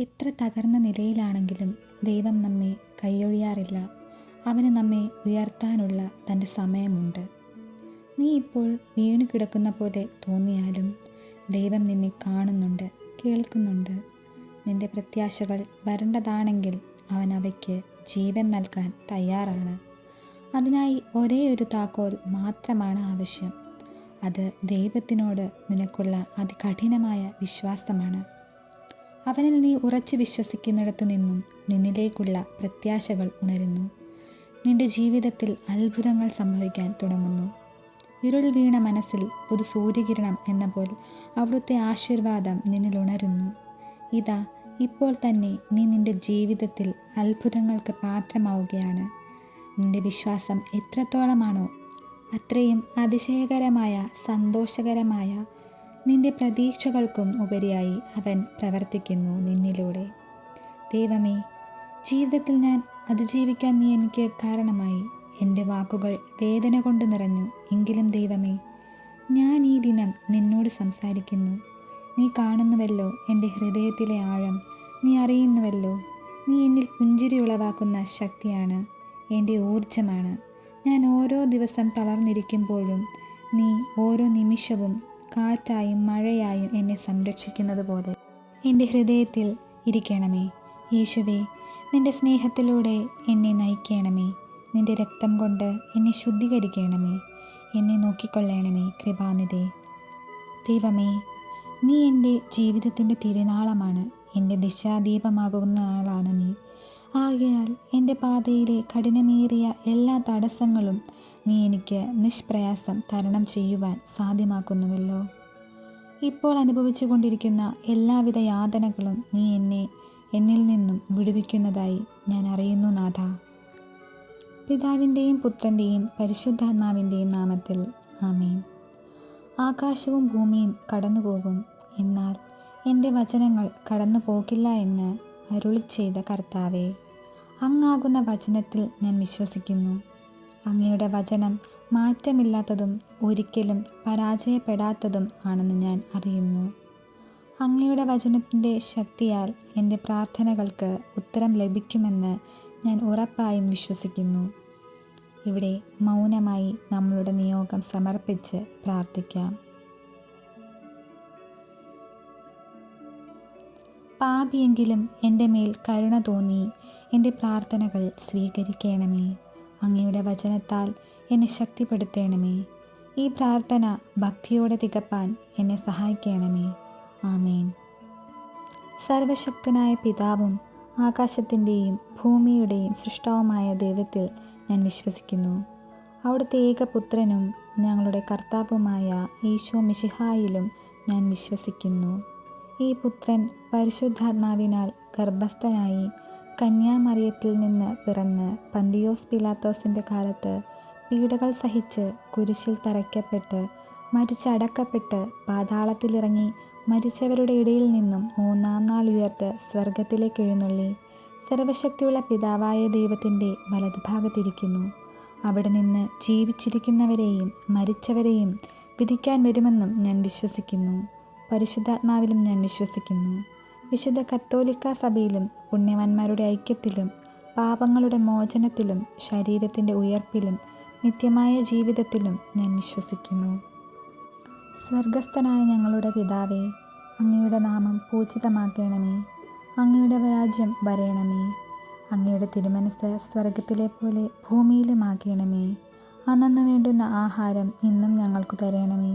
എത്ര തകർന്ന നിലയിലാണെങ്കിലും ദൈവം നമ്മെ കൈയൊഴിയാറില്ല. അവന് നമ്മെ ഉയർത്താനുള്ള തന്റെ സമയമുണ്ട്. നീ ഇപ്പോൾ വീണു കിടക്കുന്ന പോലെ തോന്നിയാലും ദൈവം നിന്നെ കാണുന്നുണ്ട് കേൾക്കുന്നുണ്ട്. നിന്റെ പ്രത്യാശകൾ വരേണ്ടതാണെങ്കിൽ അവൻ അവയ്ക്ക് ജീവൻ നൽകാൻ തയ്യാറാണ്. അതിനായി ഒരേ ഒരു താക്കോൽ മാത്രമാണ് ആവശ്യം. അത് ദൈവത്തിനോട് നിനക്കുള്ള അതികഠിനമായ വിശ്വാസമാണ്. അവനിൽ നീ ഉറച്ചു വിശ്വസിക്കുന്നിടത്തു നിന്നും നിന്നിലേക്കുള്ള പ്രത്യാശകൾ ഉണരുന്നു. നിന്റെ ജീവിതത്തിൽ അത്ഭുതങ്ങൾ സംഭവിക്കാൻ തുടങ്ങുന്നു. ഇരുൾ വീണ മനസ്സിൽ ഒരു സൂര്യകിരണം എന്ന പോൽ അവിടുത്തെ ആശീർവാദം നിന്നിൽ ഉണരുന്നു. ഇതാ ഇപ്പോൾ തന്നെ നീ നിന്റെ ജീവിതത്തിൽ അത്ഭുതങ്ങൾക്ക് പാത്രമാവുകയാണ്. നിന്റെ വിശ്വാസം എത്രത്തോളമാണോ അത്രയും അതിശയകരമായ സന്തോഷകരമായ നിന്റെ പ്രതീക്ഷകൾക്കും ഉപരിയായി അവൻ പ്രവർത്തിക്കുന്നു നിന്നിലൂടെ. ദൈവമേ ജീവിതത്തിൽ ഞാൻ അതിജീവിക്കാൻ നീ എനിക്ക് കാരണമായി. എന്റെ വാക്കുകൾ വേദന കൊണ്ട് നിറഞ്ഞു. എങ്കിലും ദൈവമേ ഞാൻ ഈ ദിനം നിന്നോട് സംസാരിക്കുന്നു. നീ കാണുന്നുവല്ലോ എന്റെ ഹൃദയത്തിലെ ആഴം. നീ അറിയുന്നുവല്ലോ നീ എന്നിൽ പുഞ്ചിരി ഉളവാക്കുന്ന ശക്തിയാണ്. എന്റെ ഊർജമാണ് ഞാൻ ഓരോ ദിവസം തളർന്നിരിക്കുമ്പോഴും നീ ഓരോ നിമിഷവും കാറ്റായും മഴയായും എന്നെ സംരക്ഷിക്കുന്നത് പോലെ എന്റെ ഹൃദയത്തിൽ ഇരിക്കണമേ. യേശുവേ നിന്റെ സ്നേഹത്തിലൂടെ എന്നെ നയിക്കണമേ. നിന്റെ രക്തം കൊണ്ട് എന്നെ ശുദ്ധീകരിക്കണമേ. എന്നെ നോക്കിക്കൊള്ളണമേ കൃപാനിധേ. ദൈവമേ നീ എന്റെ ജീവിതത്തിന്റെ തിരുനാളമാണ്. എന്റെ ദിശാദീപമാകുന്ന ആളാണ് നീ. ആകയാൽ എന്റെ പാതയിലെ കഠിനമേറിയ എല്ലാ തടസ്സങ്ങളും നീ എനിക്ക് നിഷ്പ്രയാസം തരണം ചെയ്യുവാൻ സാധ്യമാക്കുന്നുവല്ലോ. ഇപ്പോൾ അനുഭവിച്ചു കൊണ്ടിരിക്കുന്ന എല്ലാവിധ യാതനകളും നീ എന്നെ എന്നിൽ നിന്നും വിടുവിക്കുന്നതായി ഞാൻ അറിയുന്നു നാഥ. പിതാവിന്റെയും പുത്രന്റെയും പരിശുദ്ധാത്മാവിന്റെയും നാമത്തിൽ ആമേൻ. ആകാശവും ഭൂമിയും കടന്നുപോകും എന്നാൽ എന്റെ വചനങ്ങൾ കടന്നു പോകില്ല എന്ന് അരുളി ചെയ്ത കർത്താവെ അങ്ങാകുന്ന വചനത്തിൽ ഞാൻ വിശ്വസിക്കുന്നു. അങ്ങയുടെ വചനം മാറ്റമില്ലാത്തതും ഒരിക്കലും പരാജയപ്പെടാത്തതും ആണെന്ന് ഞാൻ അറിയുന്നു. അങ്ങയുടെ വചനത്തിന്റെ ശക്തിയാൽ എന്റെ പ്രാർത്ഥനകൾക്ക് ഉത്തരം ലഭിക്കുമെന്ന് ഞാൻ ഉറപ്പായും വിശ്വസിക്കുന്നു. ഇവിടെ മൗനമായി നമ്മളുടെ നിയോഗം സമർപ്പിച്ച് പ്രാർത്ഥിക്കാം. പാപിയെങ്കിലും എന്റെ മേൽ കരുണ തോന്നി എന്റെ പ്രാർത്ഥനകൾ സ്വീകരിക്കണമേ. അങ്ങയുടെ വചനത്താൽ എന്നെ ശക്തിപ്പെടുത്തേണമേ. ഈ പ്രാർത്ഥന ഭക്തിയോടെ തികപ്പാൻ എന്നെ സഹായിക്കണമേ. ആമേൻ. സർവശക്തനായ പിതാവും ആകാശത്തിന്റെയും ഭൂമിയുടെയും സൃഷ്ടാവുമായ ദൈവത്തിൽ ഞാൻ വിശ്വസിക്കുന്നു. അവിടുത്തെ ഏകപുത്രനും ഞങ്ങളുടെ കർത്താവുമായ ഈശോ മിഷിഹായിലും ഞാൻ വിശ്വസിക്കുന്നു. ഈ പുത്രൻ പരിശുദ്ധാത്മാവിനാൽ ഗർഭസ്ഥനായി കന്യാമറിയത്തിൽ നിന്ന് പിറന്ന് പന്തിയോസ് പിലാത്തോസിന്റെ കാലത്ത് പീഡകൾ സഹിച്ച് കുരിശിൽ തറയ്ക്കപ്പെട്ട് മരിച്ചടക്കപ്പെട്ട് പാതാളത്തിലിറങ്ങി മരിച്ചവരുടെ ഇടയിൽ നിന്നും മൂന്നാം നാൾ ഉയർത്ത് സ്വർഗത്തിലേക്ക് എഴുന്നള്ളി. സർവശക്തിയുള്ള പിതാവായ ദൈവത്തിന്റെ വലതുഭാഗത്തിരിക്കുന്നു. അവിടെ നിന്ന് ജീവിച്ചിരിക്കുന്നവരെയും മരിച്ചവരെയും വിധിക്കാൻ വരുമെന്നും ഞാൻ വിശ്വസിക്കുന്നു. പരിശുദ്ധാത്മാവിലും ഞാൻ വിശ്വസിക്കുന്നു. വിശുദ്ധ കത്തോലിക്ക സഭയിലും പുണ്യവാന്മാരുടെ ഐക്യത്തിലും പാപങ്ങളുടെ മോചനത്തിലും ശരീരത്തിന്റെ ഉയർപ്പിലും നിത്യമായ ജീവിതത്തിലും ഞാൻ വിശ്വസിക്കുന്നു. സ്വർഗസ്ഥനായ ഞങ്ങളുടെ പിതാവേ അങ്ങയുടെ നാമം പൂജിതമാക്കണമേ അങ്ങയുടെ രാജ്യം വരയണമേ അങ്ങയുടെ തിരുമനസ് സ്വർഗത്തിലെ പോലെ ഭൂമിയിലുമാക്കണമേ അന്നു വേണ്ടുന്ന ആഹാരം ഇന്നും ഞങ്ങൾക്ക് തരണമേ.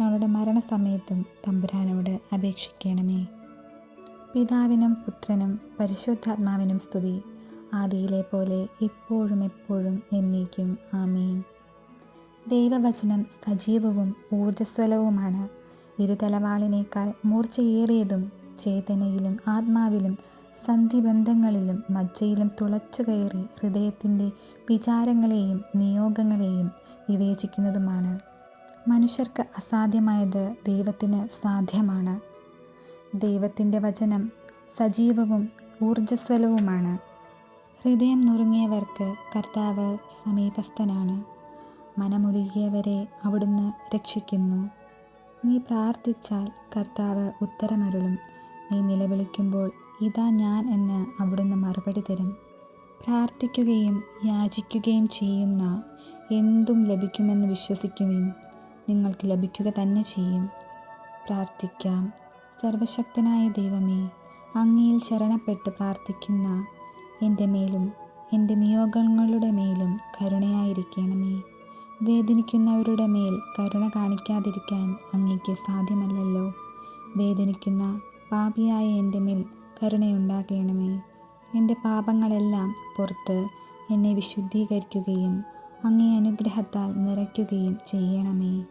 ഞങ്ങളുടെ മരണസമയത്തും തമ്പുരാനോട് അപേക്ഷിക്കണമേ. പിതാവിനും പുത്രനും പരിശുദ്ധാത്മാവിനും സ്തുതി. ആദിയിലെ പോലെ ഇപ്പോഴും എപ്പോഴും എന്നേക്കും. ആമീൻ. ദൈവവചനം സജീവവും ഊർജസ്വലവുമാണ്. ഇരുതലവാളിനേക്കാൾ മൂർച്ചയേറിയതും ചേതനയിലും ആത്മാവിലും സന്ധിബന്ധങ്ങളിലും മജ്ജയിലും തുളച്ചു കയറി ഹൃദയത്തിന്റെ വിചാരങ്ങളെയും നിയോഗങ്ങളെയും വിവേചിക്കുന്നതുമാണ്. മനുഷ്യർക്ക് അസാധ്യമായത് ദൈവത്തിന് സാധ്യമാണ്. ദൈവത്തിന്റെ വചനം സജീവവും ഊർജസ്വലവുമാണ് ഹൃദയം നുറുങ്ങിയവർക്ക് കർത്താവ് സമീപസ്ഥനാണ്. മനമൊരുകിയവരെ അവിടുന്ന് രക്ഷിക്കുന്നു. നീ പ്രാർത്ഥിച്ചാൽ കർത്താവ് ഉത്തരമരുളും. നീ നിലവിളിക്കുമ്പോൾ ഇതാ ഞാൻ എന്ന് അവിടുന്ന് മറുപടി തരും. പ്രാർത്ഥിക്കുകയും യാചിക്കുകയും ചെയ്യുന്ന എന്തും ലഭിക്കുമെന്ന് വിശ്വസിക്കുകയും നിങ്ങൾക്ക് ലഭിക്കുക തന്നെ ചെയ്യും. പ്രാർത്ഥിക്കാം. സർവശക്തനായ ദൈവമേ അങ്ങയിൽ ശരണപ്പെട്ട് പ്രാർത്ഥിക്കുന്ന എന്റെ മേലും എന്റെ നിയോഗങ്ങളുടെ മേലും കരുണയായിരിക്കണമേ. വേദനിക്കുന്നവരുടെ മേൽ കരുണ കാണിക്കാതിരിക്കാൻ അങ്ങേക്ക് സാധ്യമല്ലല്ലോ. വേദനിക്കുന്ന പാപിയായ എന്റെ മേൽ കരുണയുണ്ടാകണമേ. എന്റെ പാപങ്ങളെല്ലാം പുറത്ത് എന്നെ വിശുദ്ധീകരിക്കുകയും അങ്ങേ അനുഗ്രഹത്താൽ നിറയ്ക്കുകയും ചെയ്യണമേ.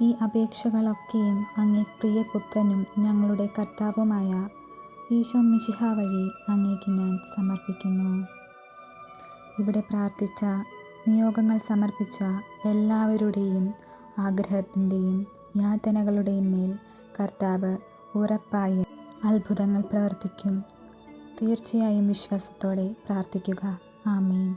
ഈ അപേക്ഷകളൊക്കെയും അങ്ങേ പ്രിയപുത്രനും ഞങ്ങളുടെ കർത്താവുമായ ഈശോ മിശിഹ വഴി അങ്ങേക്ക് ഞാൻ സമർപ്പിക്കുന്നു. ഇവിടെ പ്രാർത്ഥിച്ച നിയോഗങ്ങൾ സമർപ്പിച്ച എല്ലാവരുടെയും ആഗ്രഹത്തിന്റെയും യാതനകളുടെയും മേൽ കർത്താവ് ഉറപ്പായി അത്ഭുതങ്ങൾ പ്രവർത്തിക്കും. തീർച്ചയായും വിശ്വാസത്തോടെ പ്രാർത്ഥിക്കുക. ആമീൻ.